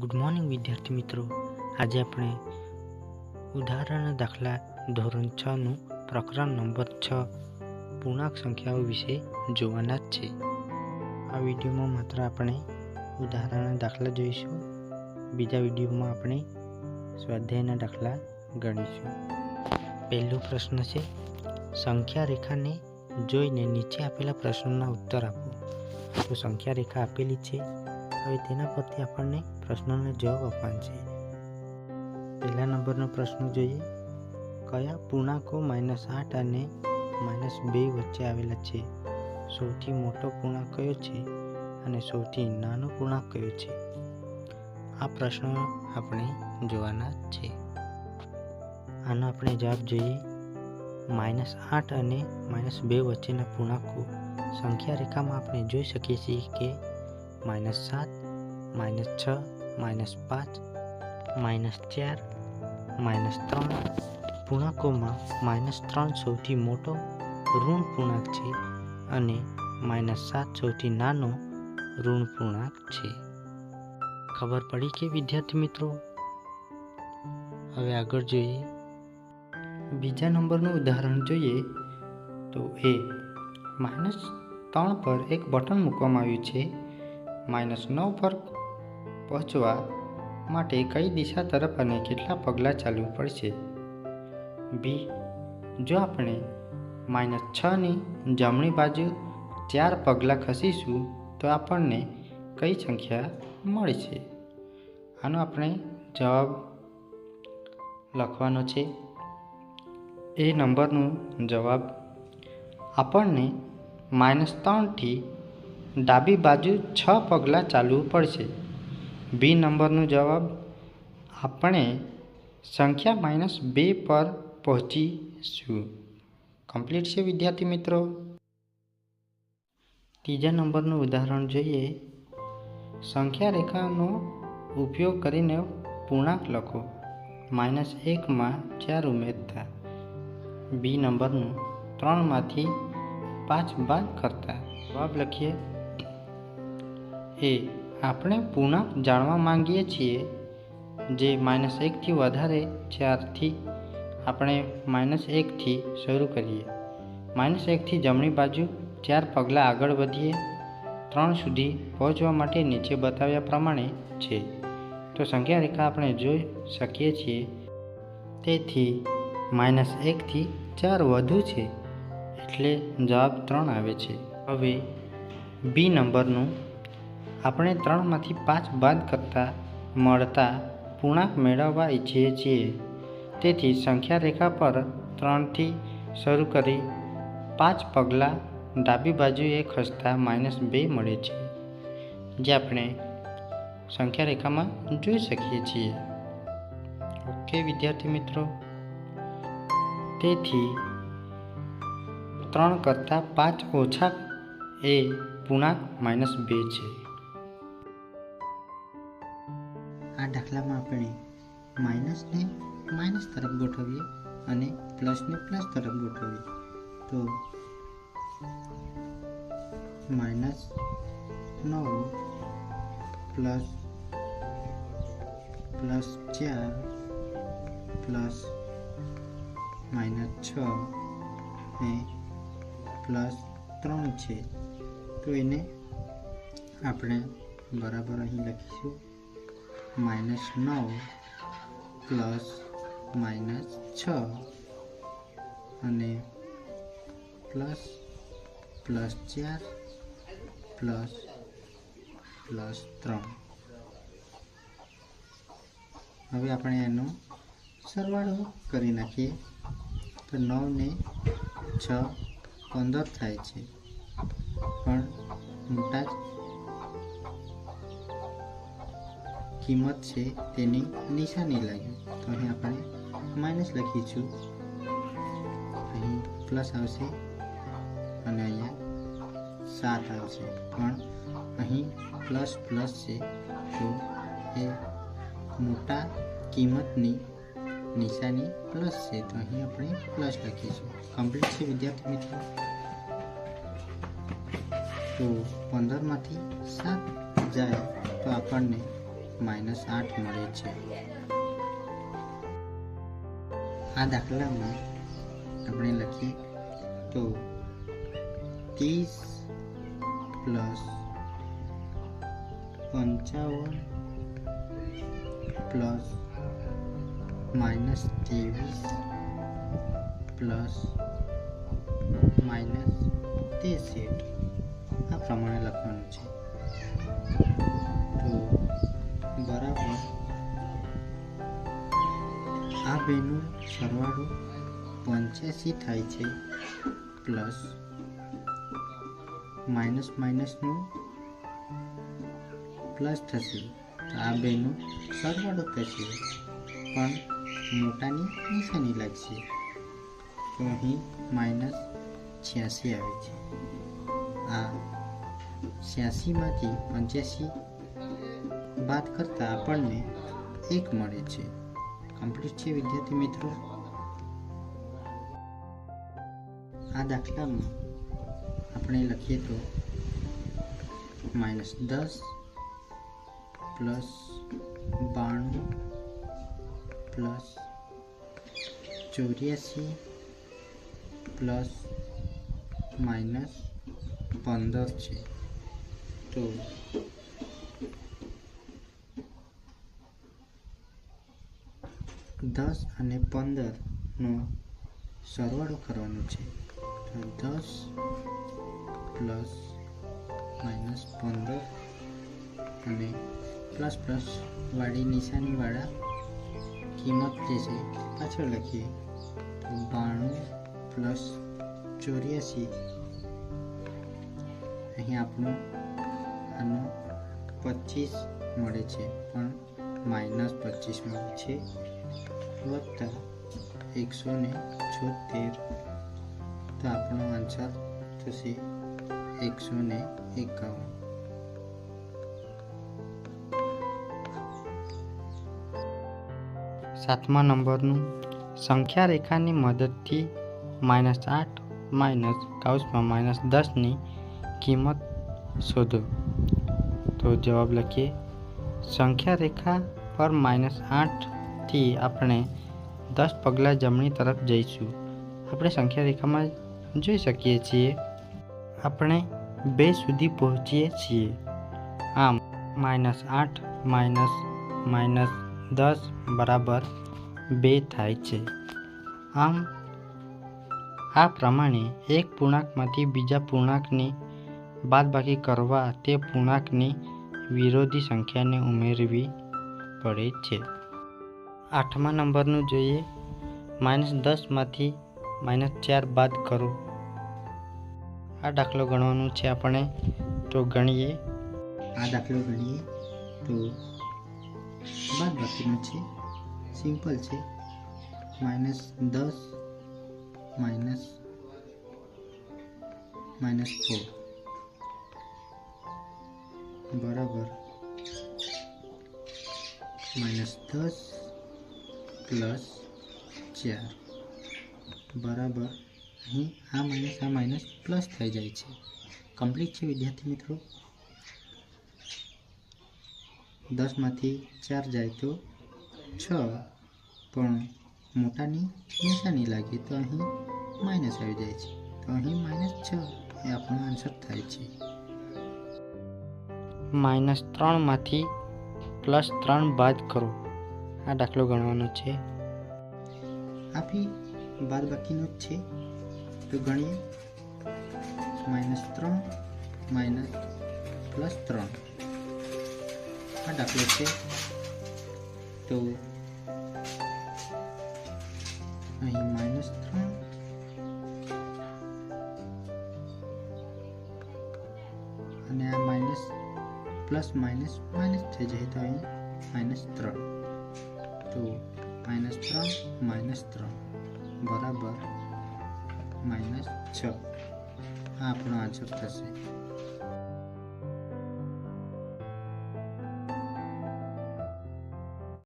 Good morning, વિદ્યાર્થી મિત્રો. આજે આપણે ઉદાહરણ દાખલા ધોરણ છનું પ્રકરણ નંબર છ, પૂર્ણાંક સંખ્યાઓ વિશે જોવાના જ છે. આ વિડીયોમાં માત્ર આપણે ઉદાહરણ દાખલા જોઈશું. બીજા વિડીયોમાં આપણે સ્વાધ્યાયના દાખલા ગણીશું. પહેલો પ્રશ્ન છે સંખ્યા રેખાને જોઈને નીચે આપેલા પ્રશ્નોના ઉત્તર આપો. તો સંખ્યા રેખા આપેલી છે. હવે તેના પરથી આપણને પ્રશ્નોના જવાબ આપવાના છે. પહેલા નંબરનો પ્રશ્ન જોઈએ. કયા પૂર્ણાંકો માઇનસ આઠ અને માઇનસ બે વચ્ચે આવેલા છે? સૌથી મોટો પૂર્ણાંક કયો છે અને સૌથી નાનો પૂર્ણાંક કયો છે? આ પ્રશ્નો આપણે જોવાના છે. આનો આપણે જવાબ જોઈએ. માઇનસ આઠ અને માઇનસ બે વચ્ચેના પૂર્ણાંકો સંખ્યા રેખામાં આપણે જોઈ શકીએ છીએ કે માઇનસ સાત માઇનસ છ, માઇનસ પાંચ, માઇનસ ચાર, માઇનસ ત્રણ. પૂર્ણાંકોમાં માઇનસ ત્રણ સૌથી મોટો ઋણ પૂર્ણાંક છે અને માઇનસ સાત સૌથી નાનો ઋણ પૂર્ણાંક છે. ખબર પડી કે વિદ્યાર્થી મિત્રો? હવે આગળ જોઈએ. બીજા નંબરનું ઉદાહરણ જોઈએ તો એ, માઇનસ ત્રણ પર એક બટન મૂકવામાં આવ્યું છે. માઇનસ નવ પર પહોંચવા માટે કઈ દિશા તરફ અને કેટલા પગલાં ચાલવું પડશે? બી. જો આપણે માઇનસ છની જમણી બાજુ ચાર પગલાં ખસીશું, તો આપણને કઈ સંખ્યા મળશે? આનો આપણે જવાબ લખવાનો છે. એ નંબરનો જવાબ, આપણને માઇનસ ત્રણથી ડાબી બાજુ છ પગલાં ચાલવું પડશે. બી નંબરનો જવાબ આપણે સંખ્યા માઇનસ બે પર પહોંચીશું. કમ્પ્લીટ છે વિદ્યાર્થી મિત્રો? ત્રીજા નંબરનું ઉદાહરણ જોઈએ. સંખ્યા રેખાનો ઉપયોગ કરીને પૂર્ણાંક લખો. માઇનસ એકમાં ચાર ઉમેરતા. બી નંબરનું ત્રણમાંથી પાંચ બાદ કરતા. જવાબ લખીએ. એ આપણે પૂર્ણાંક જાણવા માંગીએ છીએ જે માઇનસ એકથી વધારે ચારથી આપણે માઇનસ એકથી શરૂ કરીએ. માઇનસ એકથી જમણી બાજુ ચાર પગલાં આગળ વધીએ. ત્રણ સુધી પહોંચવા માટે નીચે બતાવ્યા પ્રમાણે છે. તો સંખ્યા રેખા આપણે જોઈ શકીએ છીએ. તેથી માઇનસ એકથી ચાર વધુ છે એટલે જવાબ ત્રણ આવે છે. હવે બી નંબરનું આપણે ત્રણમાંથી પાંચ બાદ કરતાં, મળતા પૂર્ણાંક મેળવવા ઈચ્છીએ છીએ. તેથી સંખ્યા રેખા પર ત્રણથી શરૂ કરી પાંચ પગલાં ડાબી બાજુએ ખસતા માઇનસ બે મળે છે, જે આપણે સંખ્યા રેખામાં જોઈ શકીએ છીએ. ઓકે વિદ્યાર્થી મિત્રો. તેથી ત્રણ કરતાં પાંચ ઓછા એ પૂર્ણાંક માઇનસ બે છે. આ દાખલામાં આપણે માઇનસને માઇનસ તરફ ગોઠવીએ અને પ્લસને પ્લસ તરફ ગોઠવીએ. તો માઇનસ નવ પ્લસ પ્લસ ચાર પ્લસ માઇનસ છ ને પ્લસ ત્રણ છે. તો એને આપણે બરાબર અહીં લખીશું. માઇનસ નવ પ્લસ માઇનસ છ. અને પ્લસ પ્લસ ચાર પ્લસ પ્લસ ત્રણ. હવે આપણે એનો સરવાળો કરી નાખીએ. તો નવને છ પંદર થાય છે. પણ મોટા જ કિંમત છે તેની નિશાની લાગી. તો અહીં આપણે માઇનસ લખીશું. અહીં પ્લસ આવશે અને અહીંયા સાત આવશે. પણ અહીં પ્લસ પ્લસ છે તો એ મોટા કિંમતની નિશાની પ્લસ છે. તો અહીં આપણે પ્લસ લખીશું. કમ્પ્લીટ છે વિદ્યાર્થી મિત્રો? તો પંદરમાંથી સાત જાય તો આપણને માઇનસ આઠ મળે છે. આ દાખલામાં આપણે લખીએ તો ત્રીસ પ્લસ પંચાવન પ્લસ માઇનસ ત્રેવીસ પ્લસ માઇનસ તેસઠ આ પ્રમાણે લખવાનું છે. આ બેનું સરવાળો પંચ્યાસી થાય છે પ્લસ માઇનસ માઇનસનું પ્લસ થશે. તો આ બેનું સરવાળો થશે પણ મોટાની નિશાની લાગશે. તો અહીં માઇનસ છ્યાસી આવે છે. આ છ્યાસીમાંથી પંચ્યાસી બાદ કરતાં આપણને એક મળે છે. કમ્પ્લીટ છે વિદ્યાર્થી મિત્રો? આ દાખલામાં આપણે લખીએ તો માઇનસ દસ પ્લસ બાણું પ્લસ ચોર્યાસી પ્લસ માઇનસ પંદર છે. તો દસ અને પંદરનો સરવાળો કરવાનો છે. દસ પ્લસ માઇનસ પંદર અને પ્લસ પ્લસ વાળી નિશાનીવાળા કિંમત જે છે, પાછળ લખીએ. તો બાણું પ્લસ ચોર્યાસી. અહીં આપણું આનું પચીસ મળે છે. પણ માઇનસ પચીસ મળે છે. વત્તા એકસો ને છોતેર. તો આપણો આન્સર થશે એકસો ને એકાવન. સાતમા નંબરનું સંખ્યા રેખાની મદદથી માઇનસ આઠ, માઇનસ કાઉસમાં માઇનસ દસની કિંમત શોધો. તો જવાબ લખીએ સંખ્યા રેખા પર માઇનસ આઠથી આપણે દસ પગલાં જમણી તરફ જઈશું. આપણે સંખ્યા રેખામાં જોઈ શકીએ છીએ. આપણે બે સુધી પહોંચીએ છીએ. આમ, માઇનસ આઠ, માઇનસ માઇનસ દસ બરાબર બે થાય છે. આમ, આ પ્રમાણે એક પૂર્ણાંકમાંથી બીજા પૂર્ણાંકની બાદબાકી કરવા તે પૂર્ણાંકની વિરોધી સંખ્યાને ઉમેરવી પડે છે. આઠમા નંબરનું જોઈએ. માઇનસ દસમાંથી માઇનસ ચાર બાદ કરો. આ દાખલો ગણવાનું છે આપણે. તો ગણીએ. આ દાખલો ગણીએ. તો બાદ બાકીનો છે. સિમ્પલ છે. માઇનસ દસ માઇનસ માઇનસ ફોર. બરાબર. માઇનસ દસ પ્લસ ચાર. બરાબર. અહીં આ માઇનસ આ માઇનસ પ્લસ થઈ જાય છે. કમ્પ્લીટ છે વિદ્યાર્થી મિત્રો? દસમાંથી ચાર જાય તો છ. પણ મોટાની નિશાની લાગે તો અહીં માઇનસ આવી જાય છે. તો અહીં માઇનસ છ એ આપણો આન્સર થાય છે. માઇનસ ત્રણમાંથી પ્લસ ત્રણ બાદ કરો. આ દાખલો ગણવાનો છે. આપી બાદ બાકીનો જ છે. તો ગણીએ. માઇનસ ત્રણ માઇનસ પ્લસ ત્રણ. આ દાખલો છે. તો અહીં માઇનસ પ્લસ માઇનસ માઇનસ થઈ જાય તો અહીં માઇનસ ત્રણ. તો માઇનસ ત્રણ માઇનસ ત્રણ. બરાબર. માઇનસ છ. આ આપણો આન્સર થશે.